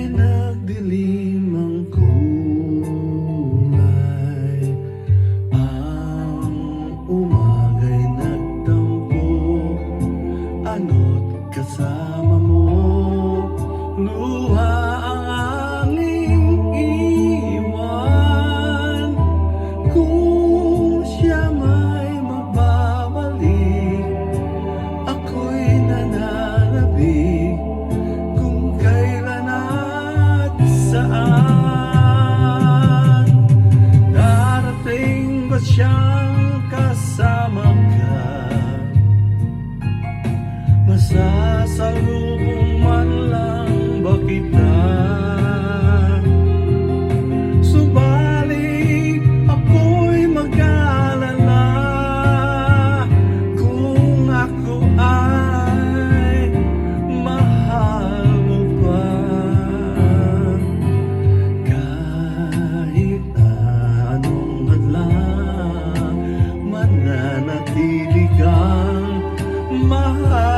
ay nagdilim ang kulay Ang umaga'y nagtampo Ano't kasama mo? Luz my